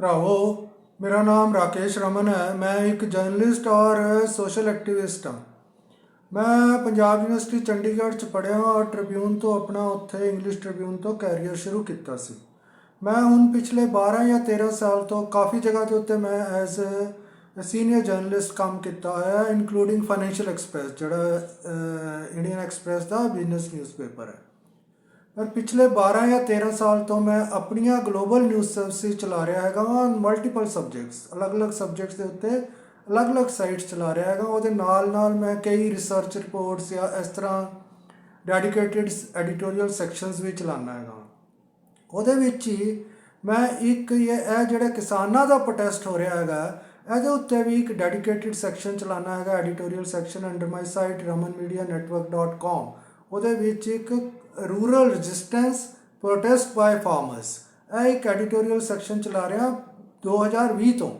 ਭਰਾਵੋ, ਮੇਰਾ ਨਾਮ ਰਾਕੇਸ਼ ਰਮਨ ਹੈ। ਮੈਂ ਇੱਕ ਜਰਨਲਿਸਟ ਔਰ ਸੋਸ਼ਲ ਐਕਟਿਵਿਸਟ ਹਾਂ। ਮੈਂ ਪੰਜਾਬ ਯੂਨੀਵਰਸਿਟੀ ਚੰਡੀਗੜ੍ਹ ਚ ਪੜ੍ਹਿਆ ਔਰ ਟ੍ਰਿਬਿਊਨ ਤੋਂ ਆਪਣਾ ਉੱਥੇ ਇੰਗਲਿਸ਼ ਟ੍ਰਿਬਿਊਨ ਤੋਂ ਕੈਰੀਅਰ ਸ਼ੁਰੂ ਕੀਤਾ ਸੀ। ਮੈਂ ਹੁਣ ਪਿਛਲੇ 12 ਜਾਂ 13 ਸਾਲ ਤੋਂ ਕਾਫੀ ਜਗ੍ਹਾ ਦੇ ਉੱਤੇ ਮੈਂ ਐਜ਼ ਸੀਨੀਅਰ ਜਰਨਲਿਸਟ ਕੰਮ ਕੀਤਾ ਹੋਇਆ ਹੈ ਇਨਕਲੂਡਿੰਗ ਫਾਈਨੈਂਸ਼ੀਅਲ ਐਕਸਪ੍ਰੈਸ ਜਿਹੜਾ ਇੰਡੀਅਨ ਐਕਸਪ੍ਰੈਸ ਦਾ ਬਿਜ਼ਨਸ ਨਿਊਜ਼ਪੇਪਰ ਹੈ। ਪਰ ਪਿਛਲੇ 12 ਜਾਂ 13 ਸਾਲ ਤੋਂ ਮੈਂ ਆਪਣੀਆਂ ਗਲੋਬਲ ਨਿਊਜ਼ ਸਰਵਿਸਿਜ਼ ਚਲਾ ਰਿਹਾ ਹੈਗਾ ਹਾਂ ਮਲਟੀਪਲ ਸਬਜੈਕਟਸ ਅਲੱਗ-ਅਲੱਗ ਸਬਜੈਕਟਸ ਦੇ ਉੱਤੇ ਅਲੱਗ-ਅਲੱਗ ਸਾਈਟਸ ਚਲਾ ਰਿਹਾ ਹੈਗਾ। ਉਹਦੇ ਨਾਲ-ਨਾਲ ਮੈਂ ਕਈ ਰਿਸਰਚ ਰਿਪੋਰਟਸ ਜਾਂ ਇਸ ਤਰ੍ਹਾਂ ਡੈਡੀਕੇਟਿਡ ਐਡੀਟੋਰੀਅਲ ਸੈਕਸ਼ਨਸ ਵੀ ਚਲਾਉਂਦਾ ਹੈਗਾ ਉਹਦੇ ਵਿੱਚ ਹੀ ਮੈਂ ਇੱਕ ਇਹ ਜਿਹੜਾ ਕਿਸਾਨਾਂ ਦਾ ਪ੍ਰੋਟੈਸਟ ਹੋ ਰਿਹਾ ਹੈਗਾ, ਇਹਦੇ ਉੱਤੇ ਵੀ ਇੱਕ ਡੈਡੀਕੇਟਿਡ ਸੈਕਸ਼ਨ ਚਲਾਉਣਾ ਹੈਗਾ editorial section under my site ramanmedianetwork.com ਉਹਦੇ ਵਿੱਚ ਇੱਕ rural resistance protest by farmers. ਇਹ ਇੱਕ ਐਡੀਟੋਰੀਅਲ ਸੈਕਸ਼ਨ ਚਲਾ ਰਿਹਾ 2020 ਤੋਂ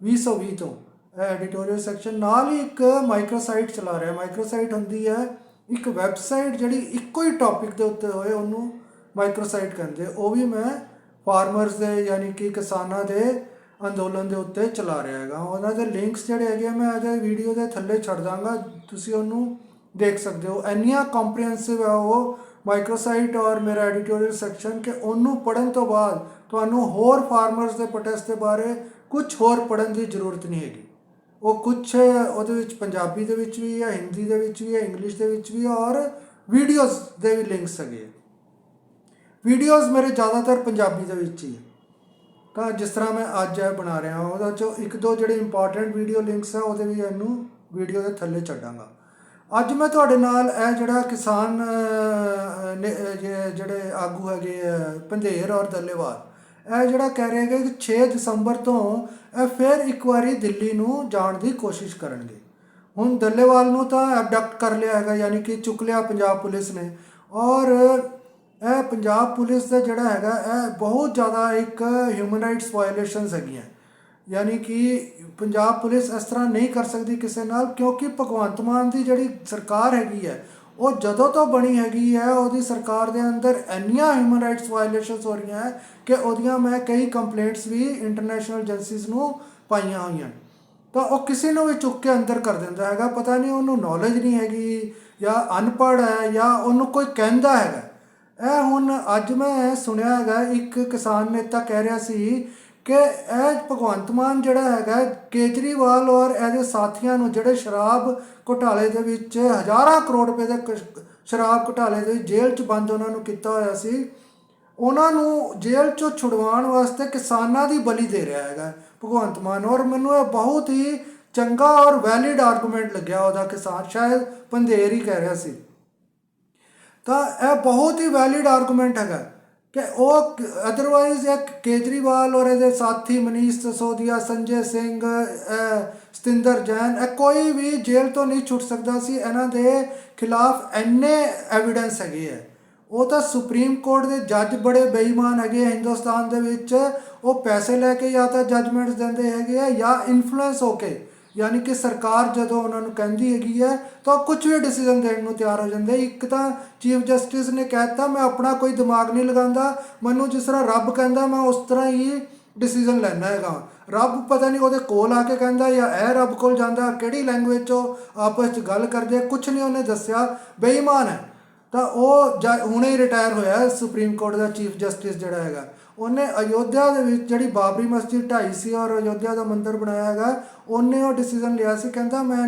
2020 ਤੋਂ। ਇਹ ਐਡੀਟੋਰੀਅਲ ਸੈਕਸ਼ਨ ਨਾਲ ਹੀ ਇੱਕ ਮਾਈਕਰੋਸਾਈਟ ਚਲਾ ਰਿਹਾ। ਮਾਈਕਰੋਸਾਈਟ ਹੁੰਦੀ ਹੈ, ਇੱਕ ਵੈਬਸਾਈਟ ਜਿਹੜੀ ਇੱਕੋ ਹੀ ਟੌਪਿਕ ਦੇ ਉੱਤੇ ਹੋਏ, ਉਹਨੂੰ ਮਾਈਕਰੋਸਾਈਟ ਕਹਿੰਦੇ। ਉਹ ਵੀ ਮੈਂ ਫਾਰਮਰਸ ਦੇ ਯਾਨੀ ਕਿ ਕਿਸਾਨਾਂ ਦੇ ਅੰਦੋਲਨ ਦੇ ਉੱਤੇ ਚਲਾ ਰਿਹਾ ਹੈਗਾ। ਉਹਨਾਂ ਦੇ ਲਿੰਕਸ ਜਿਹੜੇ ਹੈਗੇ ਆ, ਮੈਂ ਇਹਦੇ ਵੀਡੀਓ ਦੇ ਥੱਲੇ ਛੱਡ ਦਾਂਗਾ। ਤੁਸੀਂ ਉਹਨੂੰ ਦੇਖ ਸਕਦੇ ਹੋ। ਇੰਨੀਆਂ ਕੰਪਰੀਹੈਂਸਿਵ ਹੈ ਉਹ ਮਾਈਕਰੋਸਾਈਟ ਔਰ ਮੇਰਾ ਐਡੀਟੋਰੀਅਲ ਸੈਕਸ਼ਨ ਕਿ ਉਹਨੂੰ ਪੜਨ ਤੋਂ ਬਾਅਦ ਤੁਹਾਨੂੰ ਹੋਰ ਫਾਰਮਰਸ ਦੇ ਪ੍ਰੋਟੈਸਟ ਦੇ ਬਾਰੇ ਕੁਝ ਹੋਰ ਪੜਨ ਦੀ ਜ਼ਰੂਰਤ ਨਹੀਂ ਹੈਗੀ। ਉਹ ਕੁਝ ਉਹਦੇ ਵਿੱਚ ਪੰਜਾਬੀ ਦੇ ਵਿੱਚ ਵੀ ਹੈ ਹਿੰਦੀ ਦੇ ਵਿੱਚ ਵੀ ਹੈ ਇੰਗਲਿਸ਼ ਦੇ ਵਿੱਚ ਵੀ ਔਰ ਵੀਡੀਓਜ਼ ਦੇ ਵੀ ਲਿੰਕਸ ਹੈਗੇ ਵੀਡੀਓਜ਼ ਮੇਰੇ ਜ਼ਿਆਦਾਤਰ ਪੰਜਾਬੀ ਦੇ ਵਿੱਚ ਹੀ ਹੈ ਤਾਂ ਜਿਸ ਤਰ੍ਹਾਂ ਮੈਂ ਅੱਜ ਇਹ ਬਣਾ ਰਿਹਾ ਹਾਂ, ਉਹਦਾ ਚੋਂ ਇੱਕ ਦੋ ਜਿਹੜੇ ਇੰਪੋਰਟੈਂਟ ਵੀਡੀਓ ਲਿੰਕਸ ਆ, ਉਹਦੇ ਵੀ ਇਹਨੂੰ ਵੀਡੀਓ ਦੇ ਥੱਲੇ ਛੱਡਾਂਗਾ। ਅੱਜ ਮੈਂ ਤੁਹਾਡੇ ਨਾਲ ਇਹ ਜਿਹੜਾ ਕਿਸਾਨ ਨੇ- ਜਿਹੜੇ ਆਗੂ ਹੈਗੇ ਆ, ਪੰਧੇਰ ਔਰ ਦੱਲੇਵਾਲ ਇਹ ਜਿਹੜਾ ਕਹਿ ਰਹੇ ਹੈਗੇ ਕਿ 6 ਦਸੰਬਰ ਤੋਂ ਇਹ ਫਿਰ ਇੱਕ ਵਾਰੀ ਦਿੱਲੀ ਨੂੰ ਜਾਣ ਦੀ ਕੋਸ਼ਿਸ਼ ਕਰਨਗੇ। ਹੁਣ ਦੱਲੇਵਾਲ ਨੂੰ ਤਾਂ ਐਬਡਕਟ ਕਰ ਲਿਆ ਹੈਗਾ ਯਾਨੀ ਕਿ ਚੁੱਕ ਲਿਆ ਪੰਜਾਬ ਪੁਲਿਸ ਨੇ। ਔਰ ਇਹ ਪੰਜਾਬ ਪੁਲਿਸ ਦਾ ਜਿਹੜਾ ਹੈਗਾ ਇਹ ਬਹੁਤ ਜ਼ਿਆਦਾ ਇੱਕ ਹਿਊਮਨ ਰਾਈਟਸ ਵਾਇਓਲੇਸ਼ਨਸ ਹੈਗੀਆਂ। ਯਾਨੀ ਕਿ ਪੰਜਾਬ ਪੁਲਿਸ ਇਸ ਤਰ੍ਹਾਂ ਨਹੀਂ ਕਰ ਸਕਦੀ ਕਿਸੇ ਨਾਲ, ਕਿਉਂਕਿ ਭਗਵੰਤ ਮਾਨ ਦੀ ਜਿਹੜੀ ਸਰਕਾਰ ਹੈਗੀ ਹੈ, ਉਹ ਜਦੋਂ ਤੋਂ ਬਣੀ ਹੈਗੀ ਹੈ, ਉਹਦੀ ਸਰਕਾਰ ਦੇ ਅੰਦਰ ਇੰਨੀਆਂ ਹਿਊਮਨ ਰਾਈਟਸ ਵਾਇਓਲੇਸ਼ਨਸ ਹੋ ਰਹੀਆਂ ਹੈ ਕਿ ਉਹਦੀਆਂ ਮੈਂ ਕਈ ਕੰਪਲੇਂਟਸ ਵੀ ਇੰਟਰਨੈਸ਼ਨਲ ਏਜੰਸੀਜ਼ ਨੂੰ ਪਾਈਆਂ ਹੋਈਆਂ ਤਾਂ ਉਹ ਕਿਸੇ ਨੂੰ ਵੀ ਚੁੱਕ ਕੇ ਅੰਦਰ ਕਰ ਦਿੰਦਾ ਹੈਗਾ, ਪਤਾ ਨਹੀਂ ਉਹਨੂੰ ਨੌਲੇਜ ਨਹੀਂ ਹੈਗੀ ਜਾਂ ਅਨਪੜ੍ਹ ਹੈ ਜਾਂ ਉਹਨੂੰ ਕੋਈ ਕਹਿੰਦਾ ਹੈਗਾ। ਇਹ ਹੁਣ ਅੱਜ ਮੈਂ ਸੁਣਿਆ ਹੈਗਾ, ਇੱਕ ਕਿਸਾਨ ਨੇਤਾ ਕਹਿ ਰਿਹਾ ਸੀ ਕਿ ਇਹ ਭਗਵੰਤ ਮਾਨ ਜਿਹੜਾ ਹੈਗਾ ਕੇਜਰੀਵਾਲ ਔਰ ਇਹਦੇ ਸਾਥੀਆਂ ਨੂੰ ਜਿਹੜੇ ਸ਼ਰਾਬ ਘੁਟਾਲੇ ਦੇ ਵਿੱਚ ਹਜ਼ਾਰਾਂ ਕਰੋੜ ਰੁਪਏ ਦੇ ਕ- ਸ਼ਰਾਬ ਘੁਟਾਲੇ ਦੇ ਜੇਲ੍ਹ 'ਚ ਬੰਦ ਉਹਨਾਂ ਨੂੰ ਕੀਤਾ ਹੋਇਆ ਸੀ, ਉਹਨਾਂ ਨੂੰ ਜੇਲ੍ਹ 'ਚੋਂ ਛੁਡਵਾਉਣ ਵਾਸਤੇ ਕਿਸਾਨਾਂ ਦੀ ਬਲੀ ਦੇ ਰਿਹਾ ਹੈਗਾ ਭਗਵੰਤ ਮਾਨ। ਔਰ ਮੈਨੂੰ ਇਹ ਬਹੁਤ ਹੀ ਚੰਗਾ ਔਰ ਵੈਲਿਡ ਆਰਗੂਮੈਂਟ ਲੱਗਿਆ ਉਹਦਾ ਕਿਸਾਨ, ਸ਼ਾਇਦ ਪੰਧੇਰ ਹੀ ਕਹਿ ਰਿਹਾ ਸੀ। ਤਾਂ ਇਹ ਬਹੁਤ ਹੀ ਵੈਲਿਡ ਆਰਗੂਮੈਂਟ ਹੈਗਾ। ਕਿ ਉਹ ਅਦਰਵਾਈਜ਼ ਇੱਕ ਕੇਜਰੀਵਾਲ ਔਰ ਇਹਦੇ ਸਾਥੀ ਮਨੀਸ਼ ਸਸੋਦੀਆ, ਸੰਜੇ ਸਿੰਘ ਸਤਿੰਦਰ ਜੈਨ, ਇਹ ਕੋਈ ਵੀ ਜੇਲ੍ਹ ਤੋਂ ਨਹੀਂ ਛੁੱਟ ਸਕਦਾ ਸੀ। ਇਹਨਾਂ ਦੇ ਖਿਲਾਫ ਇੰਨੇ ਐਵੀਡੈਂਸ ਹੈਗੇ ਹੈ ਉਹ ਤਾਂ ਸੁਪਰੀਮ ਕੋਰਟ ਦੇ ਜੱਜ ਬੜੇ ਬੇਈਮਾਨ ਹੈਗੇ ਆ ਹਿੰਦੁਸਤਾਨ ਦੇ ਵਿੱਚ। ਉਹ ਪੈਸੇ ਲੈ ਕੇ ਜਾਂ ਤਾਂ ਜੱਜਮੈਂਟਸ ਦਿੰਦੇ ਹੈਗੇ ਆ ਜਾਂ ਇਨਫਲੂਐਂਸ ਹੋ ਕੇ ਯਾਨੀ ਕਿ ਸਰਕਾਰ ਜਦੋਂ ਉਹਨਾਂ ਨੂੰ ਕਹਿੰਦੀ ਹੈਗੀ ਹੈ, ਤਾਂ ਉਹ ਕੁਝ ਵੀ ਡਿਸੀਜਨ ਦੇਣ ਨੂੰ ਤਿਆਰ ਹੋ ਜਾਂਦੇ ਇੱਕ ਤਾਂ ਚੀਫ ਜਸਟਿਸ ਨੇ ਕਹਿਤਾ ਮੈਂ ਆਪਣਾ ਕੋਈ ਦਿਮਾਗ ਨਹੀਂ ਲਗਾਉਂਦਾ, ਮੈਨੂੰ ਜਿਸ ਤਰ੍ਹਾਂ ਰੱਬ ਕਹਿੰਦਾ, ਮੈਂ ਉਸ ਤਰ੍ਹਾਂ ਹੀ ਡਿਸੀਜਨ ਲੈਣਾ ਹੈਗਾ। ਰੱਬ ਪਤਾ ਨਹੀਂ ਉਹਦੇ ਕੋਲ ਆ ਕੇ ਕਹਿੰਦਾ ਜਾਂ ਇਹ ਰੱਬ ਕੋਲ ਜਾਂਦਾ, ਕਿਹੜੀ ਲੈਂਗੁਏਜ 'ਚ ਉਹ ਆਪਸ 'ਚ ਗੱਲ ਕਰਦੇ ਆ ਕੁਝ ਨਹੀਂ ਉਹਨੇ ਦੱਸਿਆ, ਬੇਈਮਾਨ ਹੈ। ਤਾਂ ਉਹ ਜ- ਹੁਣੇ ਹੀ ਰਿਟਾਇਰ ਹੋਇਆ ਸੁਪਰੀਮ ਕੋਰਟ ਦਾ ਚੀਫ ਜਸਟਿਸ ਜਿਹੜਾ ਹੈਗਾ। ਉਹਨੇ ਅਯੋਧਿਆ ਦੇ ਵਿੱਚ ਜਿਹੜੀ ਬਾਬਰੀ ਮਸਜਿਦ ਢਾਈ ਸੀ ਔਰ ਅਯੋਧਿਆ ਦਾ ਮੰਦਿਰ ਬਣਾਇਆ ਹੈਗਾ, ਉਹਨੇ ਉਹ ਡਿਸੀਜਨ ਲਿਆ ਸੀ, ਕਹਿੰਦਾ ਮੈਂ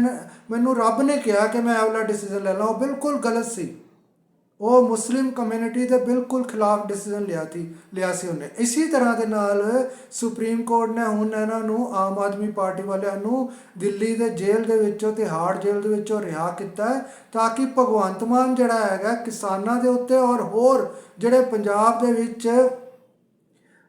ਮੈਨੂੰ ਰੱਬ ਨੇ ਕਿਹਾ ਕਿ ਮੈਂ ਇਹ ਡਿਸੀਜਨ ਲੈ ਲਾਂ, ਉਹ ਬਿਲਕੁਲ ਗਲਤ ਸੀ। ਉਹ ਮੁਸਲਿਮ ਕਮਿਊਨਿਟੀ ਦੇ ਬਿਲਕੁਲ ਖਿਲਾਫ ਡਿਸੀਜਨ ਲਿਆ ਸੀ ਲਿਆ ਸੀ ਉਹਨੇ। ਇਸੇ ਤਰ੍ਹਾਂ ਦੇ ਨਾਲ ਸੁਪਰੀਮ ਕੋਰਟ ਨੇ ਹੁਣ ਇਹਨਾਂ ਨੂੰ ਆਮ ਆਦਮੀ ਪਾਰਟੀ ਵਾਲਿਆਂ ਨੂੰ ਦਿੱਲੀ ਦੇ ਜੇਲ੍ਹ ਦੇ ਵਿੱਚੋਂ ਤਿਹਾੜ ਜੇਲ੍ਹ ਦੇ ਵਿੱਚੋਂ ਰਿਹਾ ਕੀਤਾ ਤਾਂ ਕਿ ਭਗਵੰਤ ਮਾਨ ਜਿਹੜਾ ਹੈਗਾ ਕਿਸਾਨਾਂ ਦੇ ਉੱਤੇ ਔਰ ਹੋਰ ਜਿਹੜੇ ਪੰਜਾਬ ਦੇ ਵਿੱਚ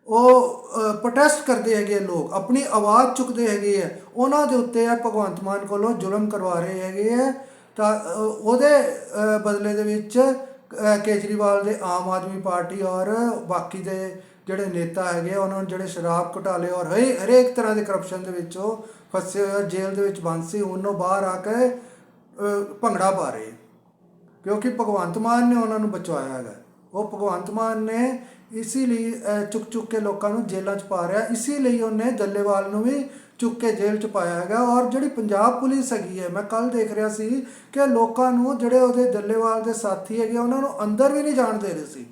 ਉਹ ਪ੍ਰੋਟੈਸਟ ਕਰਦੇ ਹੈਗੇ ਆ ਲੋਕ ਆਪਣੀ ਆਵਾਜ਼ ਚੁੱਕਦੇ ਹੈਗੇ ਆ। ਉਹਨਾਂ ਦੇ ਉੱਤੇ ਆ ਭਗਵੰਤ ਮਾਨ ਕੋਲੋਂ ਜ਼ੁਲਮ ਕਰਵਾ ਰਹੇ ਹੈਗੇ ਆ। ਤਾਂ ਉਹਦੇ ਬਦਲੇ ਦੇ ਵਿੱਚ ਕੇਜਰੀਵਾਲ ਦੇ ਆਮ ਆਦਮੀ ਪਾਰਟੀ ਔਰ ਬਾਕੀ ਦੇ ਜਿਹੜੇ ਨੇਤਾ ਹੈਗੇ ਆ, ਉਹਨਾਂ ਨੂੰ ਜਿਹੜੇ ਸ਼ਰਾਬ ਘੁਟਾਲੇ ਔਰ ਹਰੇ ਹਰੇਕ ਤਰ੍ਹਾਂ ਦੇ ਕਰਪਸ਼ਨ ਦੇ ਵਿੱਚ ਉਹ ਫਸੇ ਹੋਏ ਜੇਲ੍ਹ ਦੇ ਵਿੱਚ ਬੰਦ ਸੀ ਉਹਨੋਂ ਬਾਹਰ ਆ ਕੇ ਭੰਗੜਾ ਪਾ ਰਹੇ ਕਿਉਂਕਿ ਭਗਵੰਤ ਮਾਨ ਨੇ ਉਹਨਾਂ ਨੂੰ ਬਚਾਇਆ ਹੈਗਾ। ਉਹ ਭਗਵੰਤ ਮਾਨ ਨੇ ਇਸੇ ਲਈ ਚੁੱਕ ਚੁੱਕ ਕੇ ਲੋਕਾਂ ਨੂੰ ਜੇਲ੍ਹਾਂ 'ਚ ਪਾ ਰਿਹਾ। ਇਸੇ ਲਈ ਉਹਨੇ ਜੱਲੇਵਾਲ ਨੂੰ ਵੀ ਚੁੱਕ ਕੇ ਜੇਲ੍ਹ 'ਚ ਪਾਇਆ ਹੈਗਾ ਔਰ ਜਿਹੜੀ ਪੰਜਾਬ ਪੁਲਿਸ ਹੈਗੀ ਹੈ, ਮੈਂ ਕੱਲ ਦੇਖ ਰਿਹਾ ਸੀ ਕਿ ਲੋਕਾਂ ਨੂੰ ਜਿਹੜੇ ਉਹਦੇ ਦੱਲੇਵਾਲ ਦੇ ਸਾਥੀ ਹੈਗੇ ਉਹਨਾਂ ਨੂੰ ਅੰਦਰ ਵੀ ਨਹੀਂ ਜਾਣ ਦੇ ਰਹੇ ਸੀ।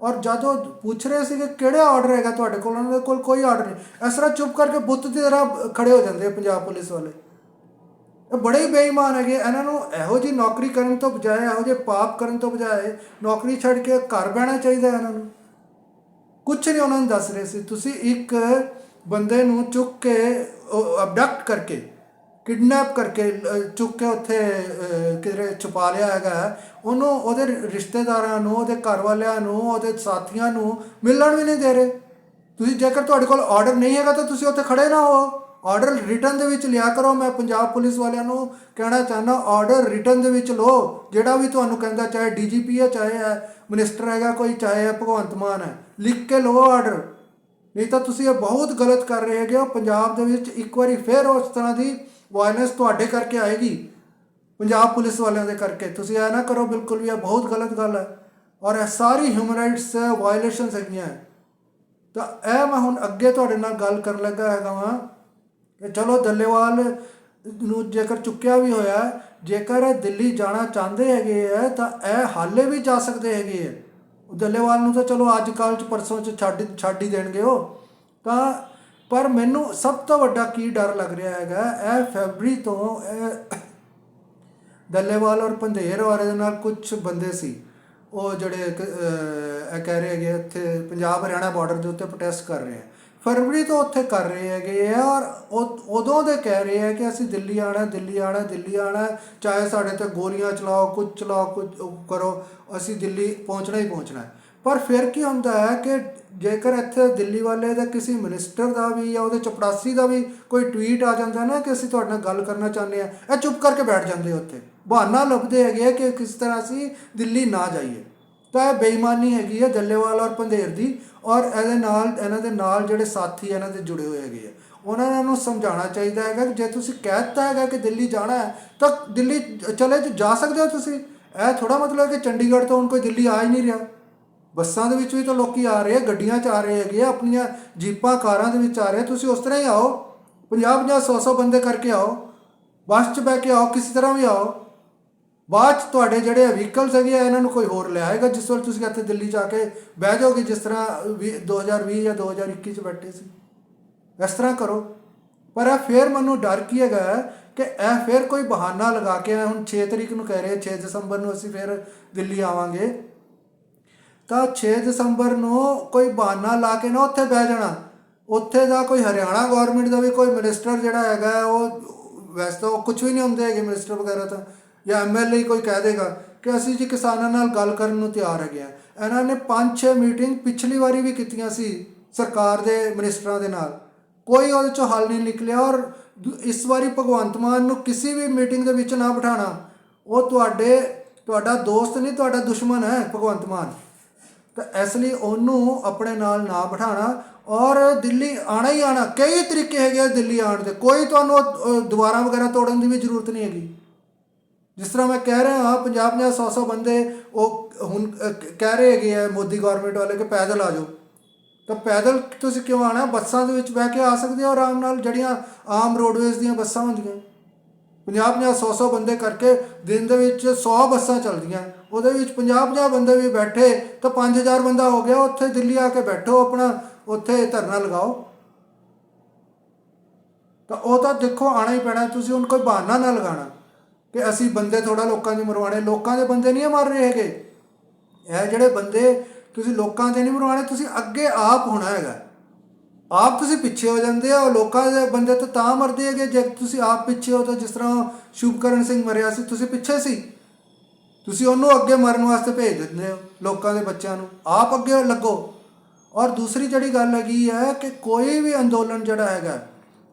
ਔਰ ਜਦੋਂ ਪੁੱਛ ਰਹੇ ਸੀ ਕਿ ਕਿਹੜਾ ਆਰਡਰ ਹੈਗਾ ਤੁਹਾਡੇ ਕੋਲ, ਉਹਨਾਂ ਦੇ ਕੋਲ ਕੋਈ ਆਰਡਰ ਨਹੀਂ। ਇਸ ਤਰ੍ਹਾਂ ਚੁੱਪ ਕਰਕੇ ਬੁੱਤ ਦੀ ਤਰ੍ਹਾਂ ਖੜੇ ਹੋ ਜਾਂਦੇ ਪੰਜਾਬ ਪੁਲਿਸ ਵਾਲੇ। ਇਹ ਬੜੇ ਹੀ ਬੇਈਮਾਨ ਹੈਗੇ ਇਹਨਾਂ ਨੂੰ ਇਹੋ ਜੀ ਨੌਕਰੀ ਕਰਨ ਤੋਂ ਬਜਾਏ, ਇਹੋ ਜਿਹੇ ਪਾਪ ਕਰਨ ਤੋਂ ਬਜਾਏ ਨੌਕਰੀ ਛੱਡ ਕੇ ਘਰ ਬਹਿਣਾ ਚਾਹੀਦਾ ਇਹਨਾਂ ਨੂੰ। ਕੁਝ ਨਹੀਂ ਉਹਨਾਂ ਨੂੰ ਦੱਸ ਰਹੇ ਸੀ। ਤੁਸੀਂ ਇੱਕ ਬੰਦੇ ਨੂੰ ਚੁੱਕ ਕੇ ਅਬਡਕਟ ਕਰਕੇ ਕਿਡਨੈਪ ਕਰਕੇ ਚੁੱਕ ਕੇ ਉੱਥੇ ਅਹ, ਕਿਧਰੇ ਛੁਪਾ ਲਿਆ ਹੈਗਾ। ਉਹਨੂੰ ਉਹਦੇ ਰਿਸ਼ਤੇਦਾਰਾਂ ਨੂੰ ਉਹਦੇ ਘਰ ਵਾਲਿਆਂ ਨੂੰ ਉਹਦੇ ਸਾਥੀਆਂ ਨੂੰ ਮਿਲਣ ਵੀ ਨਹੀਂ ਦੇ ਰਹੇ। ਤੁਸੀਂ ਜੇਕਰ ਤੁਹਾਡੇ ਕੋਲ ਆਰਡਰ ਨਹੀਂ ਹੈਗਾ ਤਾਂ ਤੁਸੀਂ ਉੱਥੇ ਖੜੇ ਨਾ ਹੋ ਆਰਡਰ ਰਿਟਰਨ ਦੇ ਵਿੱਚ ਲਿਆ ਕਰੋ। ਮੈਂ ਪੰਜਾਬ ਪੁਲਿਸ ਵਾਲਿਆਂ ਨੂੰ ਕਹਿਣਾ ਚਾਹੁੰਦਾ, ਆਰਡਰ ਰਿਟਰਨ ਦੇ ਵਿੱਚ ਲਓ। ਜਿਹੜਾ ਵੀ ਤੁਹਾਨੂੰ ਕਹਿੰਦਾ, ਚਾਹੇ ਡੀਜੀਪੀ ਹੈ, ਚਾਹੇ ਹੈ ਮਿਨਿਸਟਰ ਹੈਗਾ, ਕੋਈ ਚਾਹੇ ਭਗਵੰਤ ਮਾਨ ਹੈ, ਲਿਖ ਕੇ ਲਓ ਆਰਡਰ। ਨਹੀਂ ਤਾਂ ਤੁਸੀਂ ਇਹ ਬਹੁਤ ਗਲਤ ਕਰ ਰਹੇ ਹੈਗੇ ਹੋ। ਪੰਜਾਬ ਦੇ ਵਿੱਚ ਇੱਕ ਵਾਰੀ ਫੇਰ ਉਸ ਤਰ੍ਹਾਂ ਦੀ ਵਾਇਲੈਂਸ ਤੁਹਾਡੇ ਕਰਕੇ ਆਏਗੀ, ਪੰਜਾਬ ਪੁਲਿਸ ਵਾਲਿਆਂ ਦੇ ਕਰਕੇ। ਤੁਸੀਂ ਇਹ ਨਾ ਕਰੋ, ਬਿਲਕੁਲ ਵੀ ਇਹ ਬਹੁਤ ਗਲਤ ਗੱਲ ਹੈ। ਔਰ ਇਹ ਸਾਰੀ ਹਿਊਮਨ ਰਾਈਟਸ ਵਾਇਲੇਸ਼ਨਸ ਹੈਗੀਆਂ। ਤਾਂ ਇਹ ਮੈਂ ਹੁਣ ਅੱਗੇ ਤੁਹਾਡੇ ਨਾਲ ਗੱਲ ਕਰਨ ਲੱਗਾ ਹੈਗਾ ਵਾਂ। ਕਿ ਚਲੋ ਦੱਲੇਵਾਲ ਨੂੰ ਜੇਕਰ ਚੁੱਕਿਆ ਵੀ ਹੋਇਆ ਜੇਕਰ ਦਿੱਲੀ ਜਾਣਾ ਚਾਹੁੰਦੇ ਹੈਗੇ ਆ ਤਾਂ ਇਹ ਹਾਲੇ ਵੀ ਜਾ ਸਕਦੇ ਹੈਗੇ ਆ ਦੱਲੇਵਾਲ ਨੂੰ ਤਾਂ ਚਲੋ ਅੱਜ ਕੱਲ੍ਹ ਚ ਪਰਸੋਂ ਚ ਛੱਡ ਛੱਡ ਹੀ ਦੇਣਗੇ ਉਹ। ਤਾਂ ਪਰ ਮੈਨੂੰ ਸਭ ਤੋਂ ਵੱਡਾ ਕੀ ਡਰ ਲੱਗ ਰਿਹਾ ਹੈਗਾ, ਇਹ ਫੈਬਰੀ ਤੋਂ ਇਹ ਦੱਲੇਵਾਲ ਔਰ ਪੰਧੇਰ ਵਾਲੇ ਦੇ ਨਾਲ ਕੁਝ ਬੰਦੇ ਸੀ। ਉਹ ਜਿਹੜੇ ਇਹ ਕਹਿ ਰਹੇ ਹੈਗੇ ਇੱਥੇ ਪੰਜਾਬ ਹਰਿਆਣਾ ਬਾਰਡਰ ਦੇ ਉੱਤੇ ਪ੍ਰੋਟੈਸਟ ਕਰ ਰਹੇ ਆ। ਫਰਵਰੀ ਤੋਂ ਉੱਥੇ ਕਰ ਰਹੇ ਹੈਗੇ ਆ ਔਰ ਉਦੋਂ ਦੇ ਕਹਿ ਰਹੇ ਆ ਕਿ ਅਸੀਂ ਦਿੱਲੀ ਆਣਾ ਦਿੱਲੀ ਆਣਾ ਦਿੱਲੀ ਆਣਾ ਚਾਹੇ ਸਾਡੇ ਤੇ ਗੋਲੀਆਂ ਚਲਾਓ ਕੁਝ ਚਲਾਓ ਕੁਝ ਕਰੋ, ਅਸੀਂ ਦਿੱਲੀ ਪਹੁੰਚਣਾ ਹੀ ਪਹੁੰਚਣਾ ਪਰ ਫਿਰ ਕੀ ਹੁੰਦਾ ਹੈ ਕਿ ਜੇਕਰ ਇੱਥੇ ਦਿੱਲੀ ਵਾਲੇ ਦਾ ਕਿਸੇ ਮਿਨਿਸਟਰ ਦਾ ਵੀ ਜਾਂ ਉਹਦੇ ਚਪੜਾਸੀ ਦਾ ਵੀ ਕੋਈ ਟਵੀਟ ਆ ਜਾਂਦਾ ਨਾ ਕਿ ਅਸੀਂ ਤੁਹਾਡੇ ਨਾਲ ਗੱਲ ਕਰਨਾ ਚਾਹੁੰਦੇ ਆ ਇਹ ਚੁੱਪ ਕਰਕੇ ਬੈਠ ਜਾਂਦੇ ਉੱਥੇ। ਬਹਾਨਾ ਲੱਭਦੇ ਹੈਗੇ ਆ ਕਿ ਕਿਸ ਤਰ੍ਹਾਂ ਅਸੀਂ ਦਿੱਲੀ ਨਾ ਜਾਈਏ। ਤਾਂ ਇਹ ਬੇਈਮਾਨੀ ਹੈਗੀ ਹੈ ਦੱਲੇਵਾਲ ਔਰ ਪੰਧੇਰ ਦੀ। ਔਰ ਇਹਦੇ ਨਾਲ, ਇਹਨਾਂ ਦੇ ਨਾਲ ਜਿਹੜੇ ਸਾਥੀ ਇਹਨਾਂ ਦੇ ਜੁੜੇ ਹੋਏ ਹੈਗੇ ਆ। ਉਹਨਾਂ ਨੂੰ ਸਮਝਾਉਣਾ ਚਾਹੀਦਾ ਹੈਗਾ ਕਿ ਜੇ ਤੁਸੀਂ ਕਹਿਤਾ ਹੈਗਾ ਕਿ ਦਿੱਲੀ ਜਾਣਾ ਹੈ, ਤਾਂ ਦਿੱਲੀ ਚਲੇ ਜ- ਜਾ ਸਕਦੇ ਹੋ ਤੁਸੀਂ। ਇਹ ਥੋੜਾ ਮਤਲਬ ਕਿ ਚੰਡੀਗੜ੍ਹ ਤੋਂ ਹੁਣ ਕੋਈ ਦਿੱਲੀ ਆ ਹੀ ਨਹੀਂ ਰਿਹਾ। ਬੱਸਾਂ ਦੇ ਵਿੱਚ ਵੀ ਤਾਂ ਲੋਕੀ ਆ ਰਹੇ ਆ, ਗੱਡੀਆਂ 'ਚ ਆ ਰਹੇ ਹੈਗੇ ਆ, ਆਪਣੀਆਂ ਜੀਪਾਂ, ਕਾਰਾਂ ਦੇ ਵਿੱਚ ਆ ਰਹੇ ਤੁਸੀਂ ਉਸ ਤਰ੍ਹਾਂ ਹੀ ਆਓ। 50 50 100 100 ਬੰਦੇ ਕਰਕੇ ਆਓ। ਬੱਸ 'ਚ ਬਹਿ ਕੇ ਆਓ, ਕਿਸੇ ਤਰ੍ਹਾਂ ਵੀ ਆਓ। ਬਾਅਦ 'ਚ ਤੁਹਾਡੇ ਜਿਹੜੇ ਵਹੀਕਲਸ ਹੈਗੇ ਆ, ਇਹਨਾਂ ਨੂੰ ਕੋਈ ਹੋਰ ਲੈ ਆਏਗਾ ਜਿਸ ਵੇਲੇ ਤੁਸੀਂ ਇੱਥੇ ਦਿੱਲੀ ਜਾ ਕੇ ਬਹਿ ਜਾਓਗੇ, ਜਿਸ ਤਰ੍ਹਾਂ ਵੀਹ- 2020 ਜਾਂ 2021 'ਚ ਬੈਠੇ ਸੀ। ਇਸ ਤਰ੍ਹਾਂ ਕਰੋ। ਪਰ ਇਹ ਫੇਰ ਮੈਨੂੰ ਡਰ ਕੀ ਹੈਗਾ ਕਿ ਇਹ ਫੇਰ ਕੋਈ ਬਹਾਨਾ ਲਗਾ ਕੇ ਹੁਣ 6 ਤਰੀਕ ਨੂੰ ਕਹਿ ਰਹੇ 6 ਦਸੰਬਰ ਨੂੰ ਅਸੀਂ ਫੇਰ ਦਿੱਲੀ ਆਵਾਂਗੇ। ਤਾਂ 6 ਦਸੰਬਰ ਨੂੰ ਕੋਈ ਬਹਾਨਾ ਲਾ ਕੇ ਨਾ ਉੱਥੇ ਬਹਿ ਜਾਣਾ। ਉੱਥੇ ਦਾ ਕੋਈ ਹਰਿਆਣਾ ਗਵਰਨਮੈਂਟ ਦਾ ਵੀ ਕੋਈ ਮਿਨਿਸਟਰ ਜਿਹੜਾ ਹੈਗਾ, ਉਹ ਵੈਸੇ ਤਾਂ ਉਹ ਕੁਝ ਵੀ ਨਹੀਂ ਹੁੰਦੇ ਹੈਗੇ ਮਿਨਿਸਟਰ ਵਗੈਰਾ ਤਾਂ। ਜਾਂ ਐਮਐਲਏ ਕੋਈ ਕਹਿ ਦੇਗਾ ਕਿ ਅਸੀਂ ਜੀ ਕਿਸਾਨਾਂ ਨਾਲ ਗੱਲ ਕਰਨ ਨੂੰ ਤਿਆਰ ਹੈਗੇ ਆ। ਇਹਨਾਂ ਨੇ 5-6 ਮੀਟਿੰਗ ਪਿਛਲੀ ਵਾਰੀ ਵੀ ਕੀਤੀਆਂ ਸੀ ਸਰਕਾਰ ਦੇ ਮਿਨਿਸਟਰਾਂ ਦੇ ਨਾਲ। ਕੋਈ ਉਹਦੇ ਚੋਂ ਹੱਲ ਨਹੀਂ ਨਿਕਲਿਆ ਔਰ ਇਸ ਵਾਰੀ ਭਗਵੰਤ ਮਾਨ ਨੂੰ ਕਿਸੇ ਵੀ ਮੀਟਿੰਗ ਦੇ ਵਿੱਚ ਨਾ ਬਿਠਾਣਾ ਉਹ ਤੁਹਾਡੇ ਤੁਹਾਡਾ ਦੋਸਤ ਨਹੀਂ ਤੁਹਾਡਾ ਦੁਸ਼ਮਣ ਹੈ ਭਗਵੰਤ ਮਾਨ। ਤਾਂ ਇਸ ਲਈ ਉਹਨੂੰ ਆਪਣੇ ਨਾਲ ਨਾ ਬਿਠਾਣਾ ਔਰ ਦਿੱਲੀ ਆਣਾ ਹੀ ਆਣਾ ਕਈ ਤਰੀਕੇ ਹੈਗੇ ਆ ਦਿੱਲੀ ਆਉਣ ਦੇ। ਕੋਈ ਤੁਹਾਨੂੰ ਅਹ, ਦੁਬਾਰਾ ਵਗੈਰਾ ਤੋੜਨ ਦੀ ਵੀ ਜ਼ਰੂਰਤ ਨਹੀਂ ਹੈਗੀ। ਜਿਸ ਤਰ੍ਹਾਂ ਮੈਂ ਕਹਿ ਰਿਹਾ ਹਾਂ 50 50 100 100 ਬੰਦੇ ਉਹ ਹੁਣ ਕਹਿ ਰਹੇ ਹੈਗੇ ਆ ਮੋਦੀ ਗਵਰਨਮੈਂਟ ਵਾਲੇ ਕਿ ਪੈਦਲ ਆ ਜਾਓ। ਤਾਂ ਪੈਦਲ ਤੁਸੀਂ ਕਿਉਂ ਆਣਾ ਬੱਸਾਂ ਦੇ ਵਿੱਚ ਬਹਿ ਕੇ ਆ ਸਕਦੇ ਹੋ ਆਰਾਮ ਨਾਲ, ਜਿਹੜੀਆਂ ਆਮ ਰੋਡਵੇਜ਼ ਦੀਆਂ ਬੱਸਾਂ ਹੁੰਦੀਆਂ। 50 50 100 100 ਬੰਦੇ ਕਰਕੇ ਦਿਨ ਦੇ ਵਿੱਚ 100 ਬੱਸਾਂ ਚੱਲਦੀਆਂ। ਉਹਦੇ ਵਿੱਚ 50 50 ਬੰਦੇ ਵੀ ਬੈਠੇ, ਤਾਂ 5000 ਬੰਦਾ ਹੋ ਗਿਆ, ਉੱਥੇ ਦਿੱਲੀ ਆ ਕੇ ਬੈਠੋ, ਆਪਣਾ ਉੱਥੇ ਧਰਨਾ ਲਗਾਓ। ਤਾਂ ਉਹ ਤਾਂ ਦੇਖੋ ਆਣਾ ਹੀ ਪੈਣਾ, ਤੁਸੀਂ ਹੁਣ ਕੋਈ ਬਹਾਨਾ ਨਾ ਲਗਾਣਾ ਕਿ ਅਸੀਂ ਬੰਦੇ ਥੋੜਾ ਲੋਕਾਂ ਦੇ ਮਰਵਾਣੇ ਲੋਕਾਂ ਦੇ ਬੰਦੇ ਨਹੀਂ ਮਰ ਰਹੇ ਹੈਗੇ। ਇਹ ਜਿਹੜੇ ਬੰਦੇ ਤੁਸੀਂ ਲੋਕਾਂ ਦੇ ਨਹੀਂ ਮਰਵਾਣੇ ਤੁਸੀਂ ਅੱਗੇ ਆਪ ਹੋਣਾ ਹੈਗਾ। ਆਪ ਤੁਸੀਂ ਪਿੱਛੇ ਹੋ ਜਾਂਦੇ ਆ ਲੋਕਾਂ ਦੇ ਬੰਦੇ ਤਾਂ ਤਾਂ ਮਰਦੇ ਹੈਗੇ। ਜੇ ਤੁਸੀਂ ਆਪ ਪਿੱਛੇ ਹੋ ਤਾਂ ਜਿਸ ਤਰ੍ਹਾਂ ਸ਼ੁਭਕਰਨ ਸਿੰਘ ਮਰਿਆ ਸੀ, ਤੁਸੀਂ ਪਿੱਛੇ ਸੀ। ਤੁਸੀਂ ਉਹਨੂੰ ਅੱਗੇ ਮਰਨ ਵਾਸਤੇ ਭੇਜ ਦਿੰਦੇ ਹੋ, ਲੋਕਾਂ ਦੇ ਬੱਚਿਆਂ ਨੂੰ। ਆਪ ਅੱਗੇ ਲੱਗੋ। ਔਰ ਦੂਸਰੀ ਜਿਹੜੀ ਗੱਲ ਹੈਗੀ ਹੈ ਕਿ ਕੋਈ ਵੀ ਅੰਦੋਲਨ ਜਿਹੜਾ ਹੈਗਾ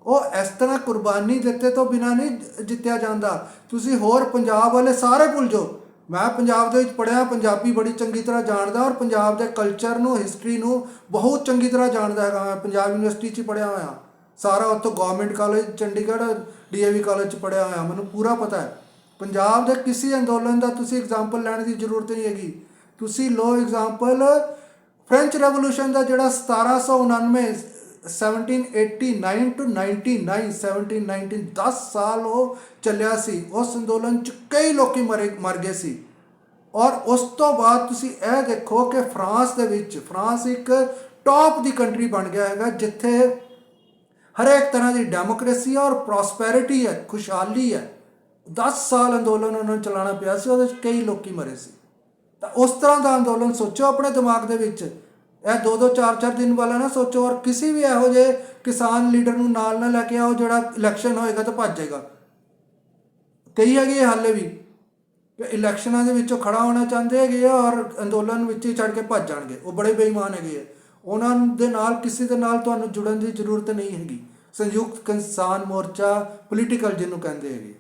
ਉਹ ਇਸ ਤਰ੍ਹਾਂ ਕੁਰਬਾਨੀ ਦਿੱਤੇ ਤੋਂ ਬਿਨਾ ਨਹੀਂ ਜਿੱਤਿਆ ਜਾਂਦਾ। ਤੁਸੀਂ ਹੋਰ ਪੰਜਾਬ ਵਾਲੇ ਸਾਰੇ ਭੁੱਲ ਜਾਓ। ਮੈਂ ਪੰਜਾਬ ਦੇ ਵਿੱਚ ਪੜਿਆ ਪੰਜਾਬੀ ਬੜੀ ਚੰਗੀ ਤਰ੍ਹਾਂ ਜਾਣਦਾ ਔਰ ਪੰਜਾਬ ਦੇ ਕਲਚਰ ਨੂੰ ਹਿਸਟਰੀ ਨੂੰ ਬਹੁਤ ਚੰਗੀ ਤਰ੍ਹਾਂ ਜਾਣਦਾ ਹੈਗਾ ਮੈਂ। ਪੰਜਾਬ ਯੂਨੀਵਰਸਿਟੀ 'ਚ ਪੜਿਆ ਹੋਇਆ। ਸਾਰਾ ਉੱਥੋਂ government college Chandigarh DAV college 'ਚ ਪੜਿਆ ਹੋਇਆ। ਮੈਨੂੰ ਪੂਰਾ ਪਤਾ ਹੈ। ਪੰਜਾਬ ਦੇ ਕਿਸੇ ਅੰਦੋਲਨ ਦਾ ਤੁਸੀਂ ਐਗਜ਼ਾਮਪਲ ਲੈਣ ਦੀ ਜ਼ਰੂਰਤ ਨਹੀਂ ਹੈਗੀ। ਤੁਸੀਂ ਲੋ ਐਗਜ਼ਾਮਪਲ ਫ੍ਰੈਂਚ ਰੈਵੋਲੂਸ਼ਨ ਦਾ ਜਿਹੜਾ 1799 1789 ਟੂ 99 1719 10 ਸਾਲ ਉਹ ਚੱਲਿਆ ਸੀ ਉਸ ਅੰਦੋਲਨ ਚ ਕਈ ਲੋਕੀ ਮਰੇ ਮਰ ਗਏ ਸੀ ਔਰ ਉਸ ਤੋਂ ਬਾਅਦ ਤੁਸੀਂ ਇਹ ਦੇਖੋ ਕਿ ਫਰਾਂਸ ਦੇ ਵਿੱਚ ਫਰਾਂਸ ਇੱਕ ਟੌਪ ਦੀ ਕੰਟਰੀ ਬਣ ਗਿਆ ਹੈਗਾ ਜਿੱਥੇ ਹਰੇਕ ਤਰ੍ਹਾਂ ਦੀ ਡੈਮੋਕ੍ਰੇਸੀ ਔਰ ਪ੍ਰੋਸਪੈਰਿਟੀ ਹੈ ਖੁਸ਼ਹਾਲੀ ਹੈ 10 ਸਾਲ ਅੰਦੋਲਨ ਉਹਨਾਂ ਨੂੰ ਚਲਾਉਣਾ ਪਿਆ ਸੀ ਉਹਦੇ ਵਿੱਚ ਕਈ ਲੋਕੀ ਮਰੇ ਸੀ ਤਾਂ ਉਸ ਤਰ੍ਹਾਂ ਦਾ ਅੰਦੋਲਨ ਸੋਚੋ ਆਪਣੇ ਦਿਮਾਗ ਦੇ ਵਿੱਚ ਇਹ ਦੋ ਦੋ ਚਾਰ ਚਾਰ ਦਿਨ ਵਾਲਾ ਨਾ ਸੋਚੋ, ਔਰ ਕਿਸੇ ਵੀ ਇਹੋ ਜਿਹੇ ਕਿਸਾਨ ਲੀਡਰ ਨੂੰ ਨਾਲ ਨਾ ਲੈ ਕੇ ਆਓ ਜਿਹੜਾ ਇਲੈਕਸ਼ਨ ਹੋਏਗਾ ਤਾਂ ਭੱਜ ਜਾਏਗਾ ਕਈ ਹੈਗੇ ਆ ਹਾਲੇ ਵੀ ਕਿ ਇਲੈਕਸ਼ਨਾਂ ਦੇ ਵਿੱਚੋਂ ਖੜਾ ਹੋਣਾ ਚਾਹੁੰਦੇ ਹੈਗੇ ਆ ਔਰ ਅੰਦੋਲਨ ਵਿੱਚ ਹੀ ਛੱਡ ਕੇ ਭੱਜ ਜਾਣਗੇ। ਉਹ ਬੜੇ ਬੇਈਮਾਨ ਹੈਗੇ ਆ। ਉਹਨਾਂ ਦੇ ਨਾਲ, ਕਿਸੇ ਦੇ ਨਾਲ ਤੁਹਾਨੂੰ ਜੁੜਨ ਦੀ ਜ਼ਰੂਰਤ ਨਹੀਂ ਹੈਗੀ। ਸੰਯੁਕਤ ਕਿਸਾਨ ਮੋਰਚਾ ਪੋਲੀਟੀਕਲ ਜਿਹਨੂੰ ਕਹਿੰਦੇ ਹੈਗੇ।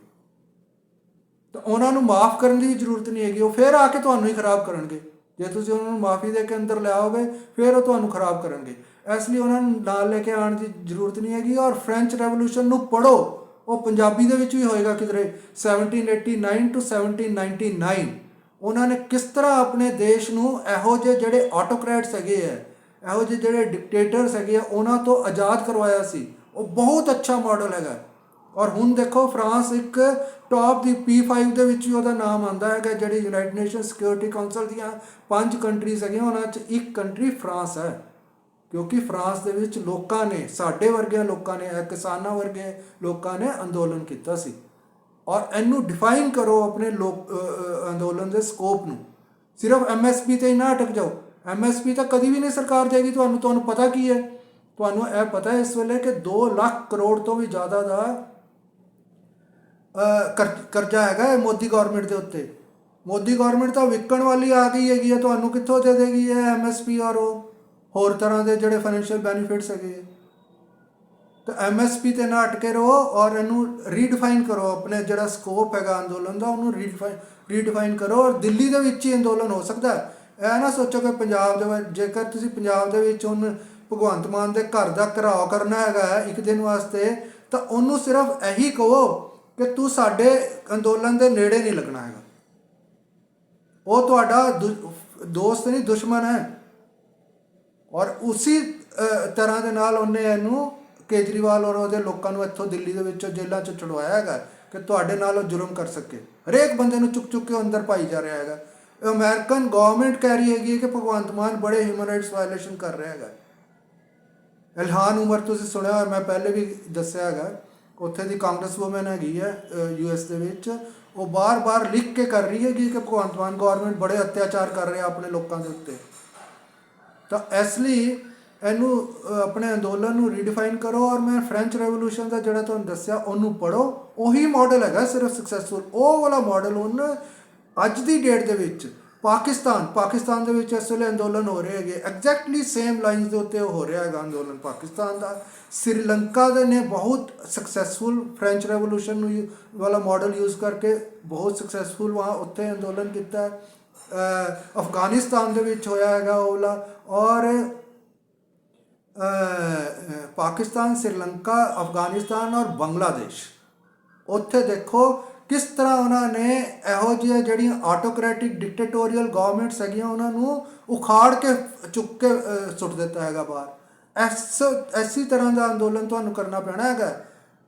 ਤਾਂ ਉਹਨਾਂ ਨੂੰ ਮਾਫ ਕਰਨ ਦੀ ਜ਼ਰੂਰਤ ਨਹੀਂ ਹੈਗੀ। ਉਹ ਫੇਰ ਆ ਕੇ ਤੁਹਾਨੂੰ ਹੀ ਖਰਾਬ ਕਰਨਗੇ। ਜੇ ਤੁਸੀਂ ਉਹਨਾਂ ਨੂੰ ਮਾਫੀ ਦੇ ਕੇ ਅੰਦਰ ਲਿਆਓਗੇ, ਫਿਰ ਉਹ ਤੁਹਾਨੂੰ ਖਰਾਬ ਕਰਨਗੇ। ਇਸ ਲਈ ਉਹਨਾਂ ਨੂੰ ਨਾਲ ਲੈ ਕੇ ਆਉਣ ਦੀ ਜ਼ਰੂਰਤ ਨਹੀਂ ਹੈਗੀ ਔਰ ਫ੍ਰੈਂਚ ਰੈਵੋਲੂਸ਼ਨ ਨੂੰ ਪੜੋ ਉਹ ਪੰਜਾਬੀ ਦੇ ਵਿੱਚ ਵੀ ਹੋਏਗਾ ਕਿਧਰੇ 1789 ਟੂ 1799 ਉਹਨਾਂ ਨੇ ਕਿਸ ਤਰ੍ਹਾਂ ਆਪਣੇ ਦੇਸ਼ ਨੂੰ ਇਹੋ ਜਿਹੇ ਜਿਹੜੇ ਆਟੋਕ੍ਰੈਟਸ ਹੈਗੇ ਆ, ਇਹੋ ਜਿਹੇ ਜਿਹੜੇ ਡਿਕਟੇਟਰਸ ਹੈਗੇ ਆ, ਉਹਨਾਂ ਤੋਂ ਆਜ਼ਾਦ ਕਰਵਾਇਆ ਸੀ। ਉਹ ਬਹੁਤ ਅੱਛਾ ਮਾਡਲ ਹੈਗਾ। ਔਰ ਹੁਣ ਦੇਖੋ ਫਰਾਂਸ ਇੱਕ ਟੌਪ ਦੀ P5 ਦੇ ਵਿੱਚ ਵੀ ਉਹਦਾ ਨਾਮ ਆਂਦਾ ਹੈਗਾ, ਜਿਹੜੀ ਯੂਨਾਈਟਿਡ ਨੇਸ਼ਨ ਸਿਕਿਉਰਿਟੀ ਕਾਉਂਸਲ ਦੀਆਂ ਪੰਜ ਕੰਟਰੀਜ਼ ਹੈਗੀਆਂ, ਉਹਨਾਂ 'ਚ ਇੱਕ ਕੰਟਰੀ ਫਰਾਂਸ ਹੈ। ਕਿਉਂਕਿ ਫਰਾਂਸ ਦੇ ਵਿੱਚ ਲੋਕਾਂ ਨੇ, ਸਾਡੇ ਵਰਗਿਆਂ ਲੋਕਾਂ ਨੇ ਕਿਸਾਨਾਂ ਵਰਗੇ ਲੋਕਾਂ ਨੇ ਅੰਦੋਲਨ ਕੀਤਾ ਸੀ। ਔਰ ਇਹਨੂੰ ਡਿਫਾਈਨ ਕਰੋ ਆਪਣੇ ਲੋਕ ਅੰਦੋਲਨ ਦੇ ਸਕੋਪ ਨੂੰ। ਸਿਰਫ ਐਮਐਸਪੀ ਤੇ ਹੀ ਨਾ ਅਟਕ ਜਾਓ। ਐਮਐਸਪੀ ਤਾਂ ਕਦੀ ਵੀ ਨਹੀਂ ਸਰਕਾਰ ਦੇਗੀ ਤੁਹਾਨੂੰ ਤੁਹਾਨੂੰ ਪਤਾ ਕੀ ਹੈ? ਤੁਹਾਨੂੰ ਇਹ ਪਤਾ ਇਸ ਵੇਲੇ ਕਿ 2 ਲੱਖ ਕਰੋੜ ਤੋਂ ਵੀ ਜ਼ਿਆਦਾ ਦਾ ਕਰਜ਼ਾ ਹੈਗਾ ਇਹ ਮੋਦੀ ਗਵਰਨਮੈਂਟ ਦੇ ਉੱਤੇ। ਮੋਦੀ ਗਵਰਨਮੈਂਟ ਤਾਂ ਵਿਕਣ ਵਾਲੀ ਆ ਗਈ ਹੈਗੀ ਹੈ, ਤੁਹਾਨੂੰ ਕਿੱਥੋਂ ਦੇ ਦੇਗੀ ਇਹ ਐਮਐਸਪੀ ਔਰ ਉਹ ਹੋਰ ਤਰ੍ਹਾਂ ਦੇ ਜਿਹੜੇ ਫਾਈਨੈਂਸ਼ੀਅਲ ਬੈਨੀਫਿਟਸ ਹੈਗੇ ਹੈ। ਤਾਂ ਐਮਐਸਪੀ ਤੇ ਨਾ ਅਟਕੇ ਰਹੋ ਔਰ ਇਹਨੂੰ ਰੀਡਿਫਾਈਨ ਕਰੋ, ਆਪਣੇ ਜਿਹੜਾ ਸਕੋਪ ਹੈਗਾ ਅੰਦੋਲਨ ਦਾ, ਉਹਨੂੰ ਰੀਡਿਫਾਈਨ ਰੀਡਿਫਾਈਨ ਕਰੋ ਔਰ ਦਿੱਲੀ ਦੇ ਵਿੱਚ ਹੀ ਅੰਦੋਲਨ ਹੋ ਸਕਦਾ ਹੈ। ਇਹ ਨਾ ਸੋਚੋ ਕਿ ਪੰਜਾਬ ਦੇ ਵਿੱਚ, ਜੇਕਰ ਤੁਸੀਂ ਪੰਜਾਬ ਦੇ ਵਿੱਚ ਹੁਣ ਭਗਵੰਤ ਮਾਨ ਦੇ ਘਰ ਦਾ ਘਰਾਓ ਕਰਨਾ ਹੈਗਾ ਹੈ ਇੱਕ ਦਿਨ ਵਾਸਤੇ, ਤਾਂ ਉਹਨੂੰ ਸਿਰਫ ਇਹੀ ਕਹੋ ਕਿ ਤੂੰ ਸਾਡੇ ਅੰਦੋਲਨ ਦੇ ਨੇੜੇ ਨਹੀਂ ਲੱਗਣਾ ਹੈਗਾ। ਉਹ ਤੁਹਾਡਾ ਦੁ- ਦੋਸਤ ਨਹੀਂ, ਦੁਸ਼ਮਣ ਹੈ। ਔਰ ਉਸੇ ਤਰ੍ਹਾਂ ਦੇ ਨਾਲ ਉਹਨੇ ਇਹਨੂੰ ਕੇਜਰੀਵਾਲ ਔਰ ਉਹਦੇ ਲੋਕਾਂ ਨੂੰ ਇੱਥੋਂ ਦਿੱਲੀ ਦੇ ਵਿੱਚੋਂ ਜੇਲ੍ਹਾਂ 'ਚ ਛੁਡਵਾਇਆ ਹੈਗਾ ਕਿ ਤੁਹਾਡੇ ਨਾਲ ਉਹ ਜੁਰਮ ਕਰ ਸਕੇ। ਹਰੇਕ ਬੰਦੇ ਨੂੰ ਚੁੱਕ ਚੁੱਕ ਕੇ ਅੰਦਰ ਪਾਈ ਜਾ ਰਿਹਾ ਹੈਗਾ। ਇਹ ਅਮਰੀਕਨ ਗਵਰਨਮੈਂਟ ਕਹਿ ਰਹੀ ਹੈਗੀ ਹੈ ਕਿ ਭਗਵੰਤ ਮਾਨ ਬੜੇ ਹਿਊਮਨ ਰਾਈਟਸ ਵਾਇਲੇਸ਼ਨ ਕਰ ਰਿਹਾ ਹੈਗਾ। ਇਲਹਾਨ ਉਮਰ ਤੁਸੀਂ ਸੁਣਿਆ ਔਰ ਮੈਂ ਪਹਿਲੇ ਵੀ ਦੱਸਿਆ ਹੈਗਾ। ਉੱਥੇ ਦੀ ਕਾਂਗਰਸ ਵੂਮਨ ਹੈਗੀ ਹੈ ਯੂਐਸ ਦੇ ਵਿੱਚ। ਉਹ ਬਾਰ-ਬਾਰ ਲਿਖ ਕੇ ਕਰ ਰਹੀ ਹੈਗੀ ਕਿ ਭਗਵੰਤ ਮਾਨ ਗਵਰਨਮੈਂਟ ਬੜੇ ਅਤਿਆਚਾਰ ਕਰ ਰਿਹਾ ਆਪਣੇ ਲੋਕਾਂ ਦੇ ਉੱਤੇ। ਤਾਂ ਇਸ ਲਈ ਇਹਨੂੰ ਆਪਣੇ ਅੰਦੋਲਨ ਨੂੰ ਰੀਡਿਫਾਈਨ ਕਰੋ ਔਰ ਮੈਂ ਫ੍ਰੈਂਚ ਰੈਵੋਲੂਸ਼ਨ ਦਾ ਜਿਹੜਾ ਤੁਹਾਨੂੰ ਦੱਸਿਆ, ਉਹਨੂੰ ਪੜੋ ਉਹੀ ਮਾਡਲ ਹੈਗਾ, ਸਿਰਫ ਸਕਸੈਸਫੁਲ ਉਹ ਵਾਲਾ ਮਾਡਲ ਹੁਣ ਅੱਜ ਦੀ ਡੇਟ ਦੇ ਵਿੱਚ ਪਾਕਿਸਤਾਨ ਪਾਕਿਸਤਾਨ ਦੇ ਵਿੱਚ ਇਸ ਵੇਲੇ ਅੰਦੋਲਨ ਹੋ ਰਹੇ ਹੈਗੇ। ਐਗਜ਼ੈਕਟਲੀ ਸੇਮ ਲਾਈਨਸ ਦੇ ਉੱਤੇ ਉਹ ਹੋ ਰਿਹਾ ਹੈਗਾ ਅੰਦੋਲਨ ਪਾਕਿਸਤਾਨ ਦਾ। ਸ੍ਰੀਲੰਕਾ ਦੇ ਨੇ ਬਹੁਤ ਸਕਸੈਸਫੁਲ ਫ੍ਰੈਂਚ ਰੈਵੋਲੂਸ਼ਨ ਨੂੰ ਯੂ- ਵਾਲਾ ਮਾਡਲ ਯੂਜ਼ ਕਰਕੇ ਬਹੁਤ ਸਕਸੈਸਫੁਲ ਵਾਂ ਉੱਥੇ ਅੰਦੋਲਨ ਕੀਤਾ। ਅਫਗਾਨਿਸਤਾਨ ਦੇ ਵਿੱਚ ਹੋਇਆ ਹੈਗਾ ਉਹ ਔਰ ਪਾਕਿਸਤਾਨ, ਸ੍ਰੀਲੰਕਾ, ਅਫਗਾਨਿਸਤਾਨ ਔਰ ਬੰਗਲਾਦੇਸ਼। ਉੱਥੇ ਦੇਖੋ ਕਿਸ ਤਰ੍ਹਾਂ ਉਹਨਾਂ ਨੇ ਇਹੋ ਜਿਹੀਆਂ ਜਿਹੜੀਆਂ ਆਟੋਕ੍ਰੈਟਿਕ ਡਿਕਟੇਟੋਰੀਅਲ ਗਵਰਨਮੈਂਟਸ ਹੈਗੀਆਂ, ਉਹਨਾਂ ਨੂੰ ਉਖਾੜ ਕੇ ਚੁੱਕ ਕੇ ਸੁੱਟ ਦਿੱਤਾ ਹੈਗਾ ਬਾਹਰ। ਐਸ ਐਸੀ ਤਰ੍ਹਾਂ ਦਾ ਅੰਦੋਲਨ ਤੁਹਾਨੂੰ ਕਰਨਾ ਪੈਣਾ ਹੈਗਾ।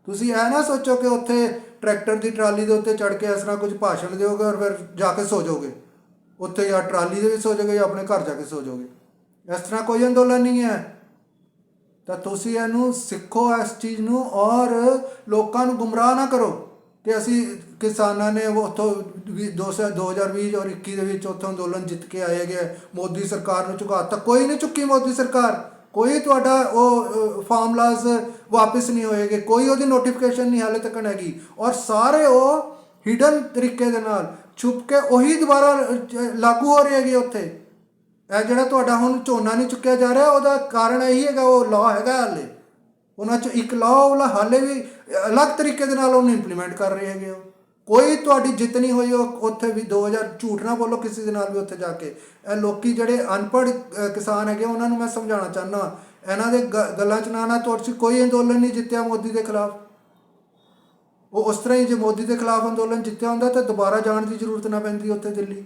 ਤੁਸੀਂ ਇਹ ਨਾ ਸੋਚੋ ਕਿ ਉੱਥੇ ਟਰੈਕਟਰ ਦੀ ਟਰਾਲੀ ਦੇ ਉੱਤੇ ਚੜ ਕੇ ਇਸ ਤਰ੍ਹਾਂ ਕੁਝ ਭਾਸ਼ਣ ਦਿਓਗੇ ਔਰ ਫਿਰ ਜਾ ਕੇ ਸੋ ਜਾਓਗੇ। ਉੱਥੇ ਜਾਂ ਟਰਾਲੀ ਦੇ ਵਿੱਚ ਸੋ ਜਾਓਗੇ ਜਾਂ ਆਪਣੇ ਘਰ ਜਾ ਕੇ ਸੋ ਜਾਓਗੇ। ਇਸ ਤਰ੍ਹਾਂ ਕੋਈ ਅੰਦੋਲਨ ਨਹੀਂ ਹੈ। ਤਾਂ ਤੁਸੀਂ ਇਹਨੂੰ ਸਿੱਖੋ ਇਸ ਚੀਜ਼ ਨੂੰ ਔਰ ਲੋਕਾਂ ਨੂੰ ਗੁੰਮਰਾਹ ਨਾ ਕਰੋ। ਕਿ ਅਸੀਂ ਕਿਸਾਨਾਂ ਨੇ ਉੱਥੋਂ ਵੀ ਦੋ ਸੌ- 2020 ਔਰ 21 ਦੇ ਵਿੱਚ ਉੱਥੋਂ ਅੰਦੋਲਨ ਜਿੱਤ ਕੇ ਆਏ ਗਏ ਮੋਦੀ ਸਰਕਾਰ ਨੂੰ ਝੁਕਾਤਾ ਕੋਈ ਨਹੀਂ ਚੁੱਕੀ ਮੋਦੀ ਸਰਕਾਰ। ਕੋਈ ਤੁਹਾਡਾ ਉਹ ਫਾਰਮੂਲਾਜ਼ ਵਾਪਸ ਨਹੀਂ ਹੋਏਗੇ ਕੋਈ ਉਹਦੀ ਨੋਟੀਫਿਕੇਸ਼ਨ ਨਹੀਂ ਹਾਲੇ ਤੱਕ ਹੈਗੀ। ਔਰ ਸਾਰੇ ਉਹ ਹਿਡਨ ਤਰੀਕੇ ਦੇ ਨਾਲ ਛੁਪ ਕੇ ਉਹੀ ਦੁਬਾਰਾ ਲਾਗੂ ਹੋ ਰਹੇ ਹੈਗੇ ਉੱਥੇ। ਇਹ ਜਿਹੜਾ ਤੁਹਾਡਾ ਹੁਣ ਝੋਨਾ ਨਹੀਂ ਚੁੱਕਿਆ ਜਾ ਰਿਹਾ, ਉਹਦਾ ਕਾਰਨ ਇਹੀ ਹੈਗਾ, ਉਹ ਲਾਅ ਹੈਗਾ ਹਾਲੇ। ਉਹਨਾਂ ਚੋਂ ਇੱਕ ਲਾਅ ਵਾਲਾ ਹਾਲੇ ਵੀ ਅਲੱਗ ਤਰੀਕੇ ਦੇ ਨਾਲ ਉਹਨੂੰ ਇੰਪਲੀਮੈਂਟ ਕਰ ਰਹੇ ਹੈਗੇ ਉਹ। ਕੋਈ ਤੁਹਾਡੀ ਜਿੱਤ ਨਹੀਂ ਹੋਈ, ਉਹ ਉੱਥੇ ਵੀ 2000 ਝੂਠ ਨਾ ਬੋਲੋ ਕਿਸੇ ਦੇ ਨਾਲ ਵੀ ਉੱਥੇ ਜਾ ਕੇ। ਇਹ ਲੋਕੀ ਜਿਹੜੇ ਅਨਪੜ੍ਹ ਕਿਸਾਨ ਹੈਗੇ, ਉਹਨਾਂ ਨੂੰ ਮੈਂ ਸਮਝਾਉਣਾ ਚਾਹੁੰਦਾ ਇਹਨਾਂ ਦੇ ਗ- ਗੱਲਾਂ 'ਚ ਨਾ ਨਾ ਤੁਸੀਂ ਕੋਈ ਅੰਦੋਲਨ ਨਹੀਂ ਜਿੱਤਿਆ ਮੋਦੀ ਦੇ ਖਿਲਾਫ। ਉਹ ਉਸ ਤਰ੍ਹਾਂ ਹੀ ਜੇ ਮੋਦੀ ਦੇ ਖਿਲਾਫ ਅੰਦੋਲਨ ਜਿੱਤਿਆ ਹੁੰਦਾ, ਤਾਂ ਦੁਬਾਰਾ ਜਾਣ ਦੀ ਜ਼ਰੂਰਤ ਨਾ ਪੈਂਦੀ ਉੱਥੇ ਦਿੱਲੀ।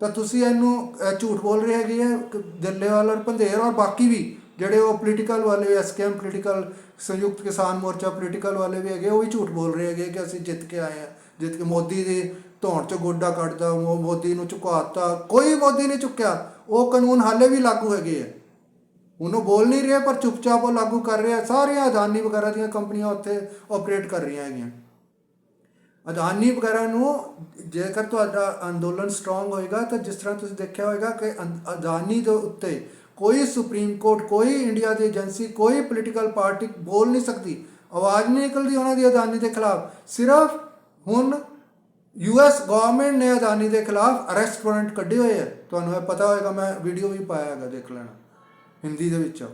ਤਾਂ ਤੁਸੀਂ ਇਹਨੂੰ ਝੂਠ ਬੋਲ ਰਹੇ ਹੈਗੇ ਆ ਦਿੱਲੀ ਦਿੱਲੇਵਾਲ ਔਰ ਪੰਧੇਰ ਔਰ ਬਾਕੀ ਵੀ ਜਿਹੜੇ ਉਹ ਪੋਲੀਟੀਕਲ ਵਾਲੇ ਐਸਕੇਐਮ ਪੋਲੀਟੀਕਲ ਸੰਯੁਕਤ ਕਿਸਾਨ ਮੋਰਚਾ ਪੋਲੀਟੀਕਲ ਵਾਲੇ ਵੀ ਹੈਗੇ, ਉਹ ਵੀ ਝੂਠ ਬੋਲ ਰਹੇ ਹੈਗੇ ਕਿ ਅਸੀਂ ਜਿੱਤ ਕੇ ਆਏ ਆ। ਜਿੱਤ ਕੇ ਮੋਦੀ ਦੀ ਧੌਣ 'ਚ ਗੋਡਾ ਕੱਢਦਾ, ਉਹ ਮੋਦੀ ਨੂੰ ਝੁਕਾਤਾ, ਕੋਈ ਮੋਦੀ ਨਹੀਂ ਚੁੱਕਿਆ ਉਹ ਕਾਨੂੰਨ ਹਾਲੇ ਵੀ ਲਾਗੂ ਹੈਗੇ ਆ। ਉਹਨੂੰ ਬੋਲ ਨਹੀਂ ਰਿਹਾ, ਪਰ ਚੁੱਪਚਾਪ ਉਹ ਲਾਗੂ ਕਰ ਰਿਹਾ। ਸਾਰੀਆਂ ਅਦਾਨੀ ਵਗੈਰਾ ਦੀਆਂ ਕੰਪਨੀਆਂ ਉੱਥੇ ਆਪਰੇਟ ਕਰ ਰਹੀਆਂ ਹੈਗੀਆਂ। ਅਦਾਨੀ ਵਗੈਰਾ ਨੂੰ ਜੇਕਰ ਤੁਹਾਡਾ ਅੰਦੋਲਨ ਸਟਰੋਂਗ ਹੋਏਗਾ, ਤਾਂ ਜਿਸ ਤਰ੍ਹਾਂ ਤੁਸੀਂ ਦੇਖਿਆ ਹੋਏਗਾ ਕਿ ਅੰ- ਅਦਾਨੀ ਦੇ ਉੱਤੇ ਕੋਈ ਸੁਪਰੀਮ ਕੋਰਟ, ਕੋਈ ਇੰਡੀਆ ਦੀ ਏਜੰਸੀ, ਕੋਈ ਪੋਲੀਟੀਕਲ ਪਾਰਟੀ ਬੋਲ ਨਹੀਂ ਸਕਦੀ। ਆਵਾਜ਼ ਨਹੀਂ ਨਿਕਲਦੀ ਉਹਨਾਂ ਦੀ ਅਦਾਨੀ ਦੇ ਖਿਲਾਫ। ਸਿਰਫ ਹੁਣ ਯੂਐਸ ਗਵਰਨਮੈਂਟ ਨੇ ਅਦਾਨੀ ਦੇ ਖਿਲਾਫ ਅਰੈਸਟ ਵਾਰੰਟ ਕੱਢੇ ਹੋਏ ਆ। ਤੁਹਾਨੂੰ ਇਹ ਪਤਾ ਹੋਏਗਾ, ਮੈਂ ਵੀਡੀਓ ਵੀ ਪਾਇਆ ਹੈਗਾ, ਦੇਖ ਲੈਣਾ। ਹਿੰਦੀ ਦੇ ਵਿੱਚ।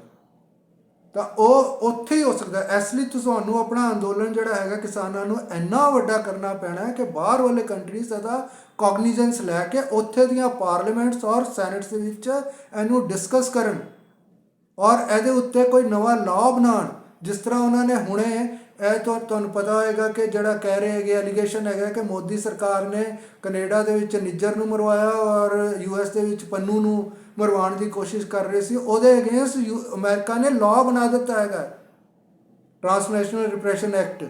ਤਾਂ ਉਹ ਉੱਥੇ ਹੀ ਹੋ ਸਕਦਾ ਇਸ ਲਈ ਤੁਹਾਨੂੰ ਆਪਣਾ ਅੰਦੋਲਨ ਜਿਹੜਾ ਹੈਗਾ ਕਿਸਾਨਾਂ ਨੂੰ ਇੰਨਾ ਵੱਡਾ ਕਰਨਾ ਪੈਣਾ ਹੈ ਕਿ ਬਾਹਰ ਵਾਲੇ ਕੰਟਰੀਜ਼ ਦਾ ਕੌਗਨੀਜੈਂਸ ਲੈ ਕੇ ਉੱਥੇ ਦੀਆਂ ਪਾਰਲੀਮੈਂਟਸ ਔਰ ਸੈਨੇਟਸ ਦੇ ਵਿੱਚ ਇਹਨੂੰ ਡਿਸਕਸ ਕਰਨ ਔਰ ਇਹਦੇ ਉੱਤੇ ਕੋਈ ਨਵਾਂ ਲਾਅ ਬਣਾਉਣ, ਜਿਸ ਤਰ੍ਹਾਂ ਉਹਨਾਂ ਨੇ ਹੁਣੇ ਇਹ ਤਾਂ ਤੁਹਾਨੂੰ ਪਤਾ ਹੋਏਗਾ ਕਿ ਜਿਹੜਾ ਕਹਿ ਰਹੇ ਹੈਗੇ ਐਲੀਗੇਸ਼ਨ ਹੈਗਾ ਕਿ ਮੋਦੀ ਸਰਕਾਰ ਨੇ ਕੈਨੇਡਾ ਦੇ ਵਿੱਚ ਨਿੱਜਰ ਨੂੰ ਮਰਵਾਇਆ ਔਰ ਯੂਐਸ ਦੇ ਵਿੱਚ ਪੰਨੂ ਨੂੰ ਮਰਵਾਉਣ ਦੀ ਕੋਸ਼ਿਸ਼ ਕਰ ਰਹੇ ਸੀ, ਉਹਦੇ ਅਗੇਂਸਟ ਅਮਰੀਕਾ ਨੇ ਲਾਅ ਬਣਾ ਦਿੱਤਾ ਹੈਗਾ। ਟ੍ਰਾਂਸਨੈਸ਼ਨਲ ਰਿਪਰੈਸ਼ਨ ਐਕਟ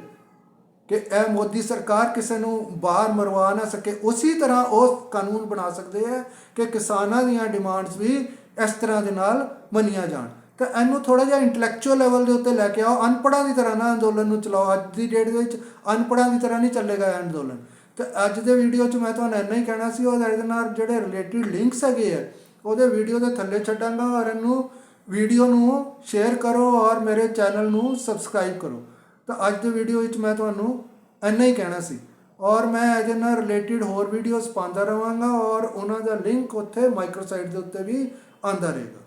ਕਿ ਇਹ ਮੋਦੀ ਸਰਕਾਰ ਕਿਸੇ ਨੂੰ ਬਾਹਰ ਮਰਵਾ ਨਾ ਸਕੇ, ਉਸੇ ਤਰ੍ਹਾਂ ਉਹ ਕਾਨੂੰਨ ਬਣਾ ਸਕਦੇ ਆ ਕਿ ਕਿਸਾਨਾਂ ਦੀਆਂ ਡਿਮਾਂਡਸ ਵੀ ਇਸ ਤਰ੍ਹਾਂ ਦੇ ਨਾਲ ਮੰਨੀਆਂ ਜਾਣ। ਤਾਂ ਇਹਨੂੰ ਥੋੜਾ ਜਿਹਾ ਇੰਟੈਲੈਕਚੁਅਲ ਲੈਵਲ ਦੇ ਉੱਤੇ ਲੈ ਕੇ ਆਓ, ਅਨਪੜ੍ਹਾਂ ਦੀ ਤਰ੍ਹਾਂ ਨਾ ਅੰਦੋਲਨ ਨੂੰ ਚਲਾਓ। ਅੱਜ ਦੀ ਡੇਟ ਦੇ ਵਿੱਚ ਅਨਪੜ੍ਹਾਂ ਦੀ ਤਰ੍ਹਾਂ ਨਹੀਂ ਚੱਲੇਗਾ ਇਹ ਅੰਦੋਲਨ। ਤੇ ਅੱਜ ਦੇ ਵੀਡੀਓ 'ਚ ਮੈਂ ਤੁਹਾਨੂੰ ਇੰਨਾ ਹੀ ਕਹਿਣਾ ਸੀ, ਉਹ ਇਹਦੇ ਨਾਲ ਜਿਹੜੇ ਰਿਲੇਟਡ ਲਿੰਕਸ ਹੈਗੇ ਆ, ਉਹਦੇ ਵੀਡੀਓ ਦੇ ਥੱਲੇ ਛੱਡਾਂਗਾ ਔਰ ਇਹਨੂੰ ਵੀਡੀਓ ਨੂੰ ਸ਼ੇਅਰ ਕਰੋ ਔਰ ਮੇਰੇ ਚੈਨਲ ਨੂੰ ਸਬਸਕ੍ਰਾਈਬ ਕਰੋ। ਤਾਂ ਅੱਜ ਦੇ ਵੀਡੀਓ ਵਿੱਚ ਮੈਂ ਤੁਹਾਨੂੰ ਇੰਨਾ ਹੀ ਕਹਿਣਾ ਸੀ। ਔਰ ਮੈਂ ਇਹਦੇ ਨਾਲ ਰਿਲੇਟਡ ਹੋਰ ਵੀਡੀਓਜ਼ ਪਾਉਂਦਾ ਰਵਾਂਗਾ ਔਰ ਉਹਨਾਂ ਦਾ ਲਿੰਕ ਉੱਥੇ ਮਾਈਕਰੋਸਾਈਟ ਦੇ ਉੱਤੇ ਵੀ ਆਂਦਾ ਰਹੇਗਾ।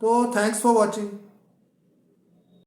ਤੋ ਥੈਂਕਸ ਫॉर ਵਾਚਿੰਗ